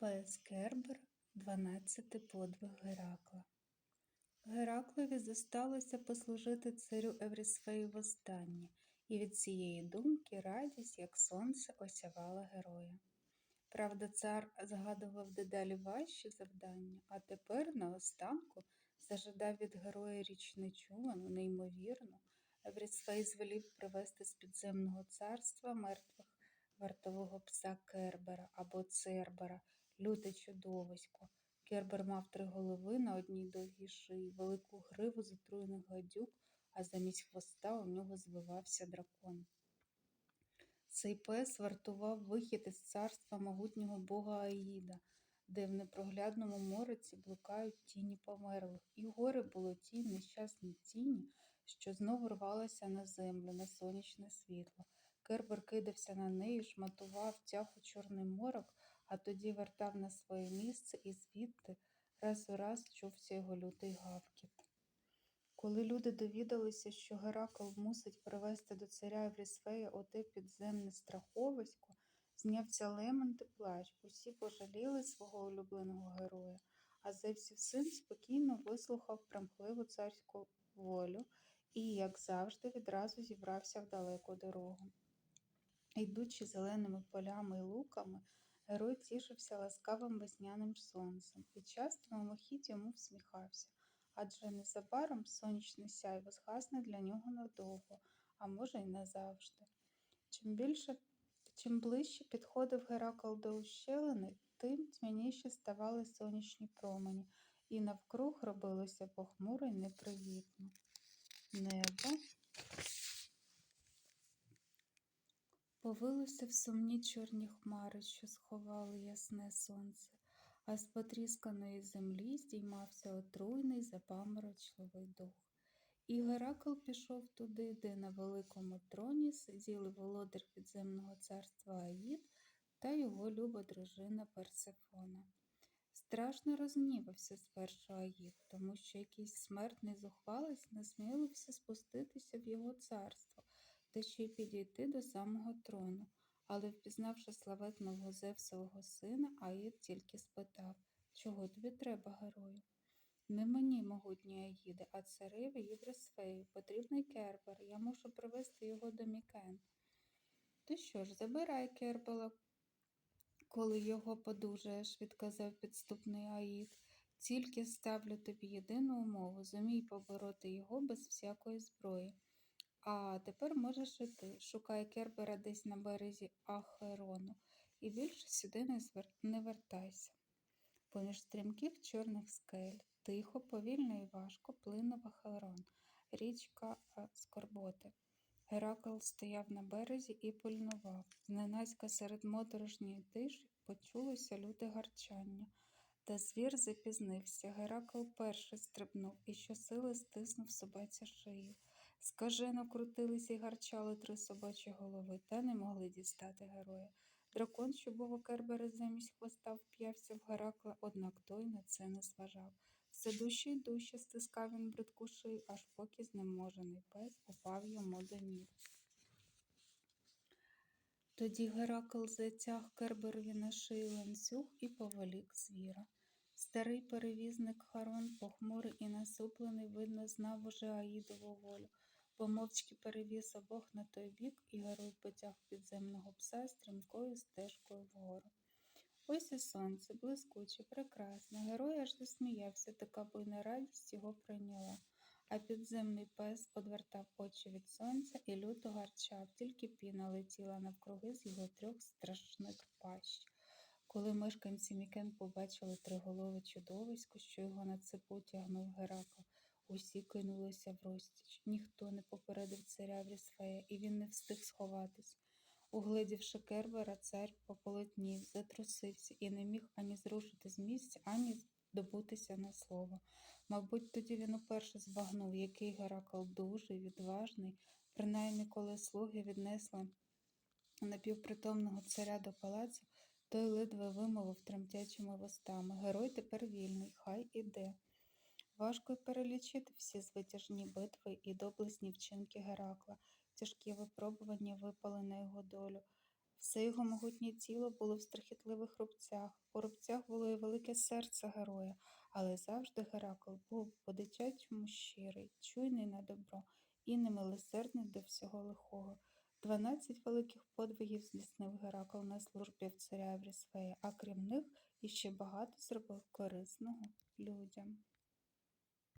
Пес Кербер, 12 подвиг Геракла. Гераклові зосталося послужити царю Еврісфею востаннє, і від цієї думки радість, як сонце, осявала героя. Правда, цар згадував дедалі важчі завдання, а тепер, наостанку, зажадав від героя річ нечувану, неймовірну. Еврісфей звелів привезти з підземного царства мертвих вартового пса Кербера або Цербера, люте чудовисько. Кербер мав три голови на одній довгій шиї, велику гриву з отруєних гадюк, а замість хвоста у нього звивався дракон. Цей пес вартував вихід із царства могутнього бога Аїда, де в непроглядному мороці блукають тіні померлих, і горе було тій нещасній тіні, що знову рвалася на землю, на сонячне світло. Кербер кидався на неї, шматував, тяг у чорний морок, а тоді вертав на своє місце і звідти раз у раз чувся його лютий гавкіт. Коли люди довідалися, що Геракл мусить привезти до царя Еврісфея оте підземне страховисько, знявся лемент і плач. Усі пожаліли свого улюбленого героя, а Зевсів син спокійно вислухав примхливу царську волю і, як завжди, відразу зібрався в далеку дорогу. Йдучи зеленими полями і луками, герой тішився ласкавим весняним сонцем і часто мимохідь йому всміхався, адже незабаром сонячне сяйво згасне для нього надовго, а може й назавжди. Чим більше, чим ближче підходив Геракл до ущелини, тим тьмяніші ставали сонячні промені, і навкруг робилося похмуро й непривітно. Небо повилося в сумні чорні хмари, що сховали ясне сонце, а з потрісканої землі здіймався отруйний запаморочливий дух. І Геракл пішов туди, де на великому троні сиділи володар підземного царства Аїд та його люба дружина Персефона. Страшно розгнівався спершу Аїд, тому що якийсь смертний зухвалець насмілився спуститися в його царство та ще й підійти до самого трону, але, впізнавши славетного Зевсового сина, Аїд тільки спитав Чого тобі треба, герою? Не мені, могутній Аїде, а цареві Євросфею. Потрібний Кербер. Я мушу привезти його до Мікен. То що ж, забирай Кербела, коли його подужаєш, відказав підступний Аїд. Тільки ставлю тобі єдину умову зумій побороти його без всякої зброї. А тепер можеш іти. Шукай Кербера десь на березі Ахерону і більше сюди не, звер... не вертайся. Поміж стрімких чорних скель, тихо, повільно і важко плинув Ахерон, річка Скорботи. Геракл стояв на березі і пильнував. Зненацька серед моторошньої тиші почулося люте гарчання. Та звір запізнився. Геракл перший стрибнув і щосили стиснув собаці шию. Скажено крутились і гарчали три собачі голови, та не могли дістати героя. Дракон, що був у Кербера замість хвоста, вп'явся в Геракла, однак той на це не зважав. Все дужче й дужче стискав він бридку шию, аж поки знеможений пес упав йому до ніг. Тоді Геракл затяг Керберові на шию ланцюг і поволік звіра. Старий перевізник Харон, похмурий і насуплений, видно, знав уже Аїдову волю, бо мовчки перевіз обох на той бік, і герой потяг підземного пса стрімкою стежкою вгору. Ось і сонце, блискуче, прекрасне. Герой аж засміявся, така буйна радість його прийняла. А підземний пес одвертав очі від сонця і люто гарчав, тільки піна летіла навкруги з його трьох страшних пащ. Коли мешканці Мікен побачили триголове чудовисько, що його на цепу тягнув Геракл, усі кинулися в розтіч. Ніхто не попередив царя Врісфея, і він не встиг сховатись. Угледівши Кербера, цар пополотнів, затрусився і не міг ані зрушити з місця, ані добутися на слово. Мабуть, тоді він уперше збагнув, який Геракл дужий, відважний, принаймні коли слуги віднесли напівпритомного царя до палацу, той ледве вимовив тремтячими вустами. Герой тепер вільний, хай іде. Важко перелічити всі звитяжні битви і доблесні вчинки Геракла, тяжкі випробування випали на його долю. Все його могутнє тіло було в страхітливих рубцях. У рубцях було і велике серце героя, але завжди Геракл був по-дитячому щирий, чуйний на добро і немилосердний до всього лихого. Дванадцять великих подвигів здійснив Геракл на службі в царя Еврісфея, а крім них іще багато зробив корисного людям.